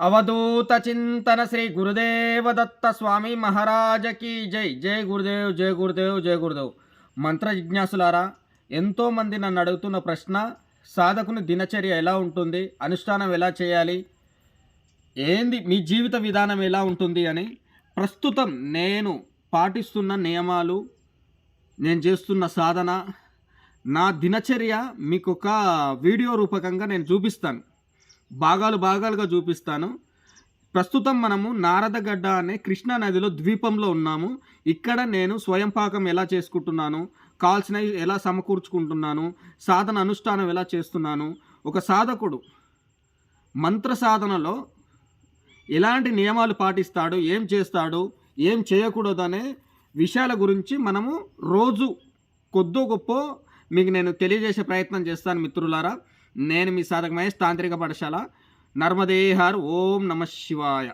అవధూత చింతన శ్రీ గురుదేవ దత్త స్వామి మహారాజకి జై. జై గురుదేవ్ జై గురుదేవ్ జై గురుదేవ్. మంత్ర జిజ్ఞాసులారా ఎంతోమంది నన్ను అడుగుతున్న ప్రశ్న సాధకుని దినచర్య ఎలా ఉంటుంది అనుష్ఠానం ఎలా చేయాలి ఏంది మీ జీవిత విధానం ఎలా ఉంటుంది అని ప్రస్తుతం నేను పాటిస్తున్న నియమాలు నేను చేస్తున్న సాధన నా దినచర్య మీకు ఒక వీడియో రూపకంగా నేను చూపిస్తాను. భాగాలు భాగాలుగా చూపిస్తాను. ప్రస్తుతం మనము నారదగడ్డ అనే కృష్ణా నదిలో ద్వీపంలో ఉన్నాము. ఇక్కడ నేను స్వయం పాకం ఎలా చేసుకుంటున్నాను? కావాల్సినవి ఎలా సమకూర్చుకుంటున్నాను? సాధన అనుష్ఠానం ఎలా చేస్తున్నాను? ఒక సాధకుడు మంత్ర సాధనలో ఎలాంటి నియమాలు పాటిస్తాడు? ఏం చేస్తాడు? ఏం చేయకూడదు అనే విషయాల గురించి మనము రోజు కొద్దో గొప్ప మీకు నేను తెలియజేసే ప్రయత్నం చేస్తాను మిత్రులారా. నేను మీ సాధక మహేష్ తాంత్రిక పాఠశాల నర్మదేహార్ ఓం నమ శివాయ.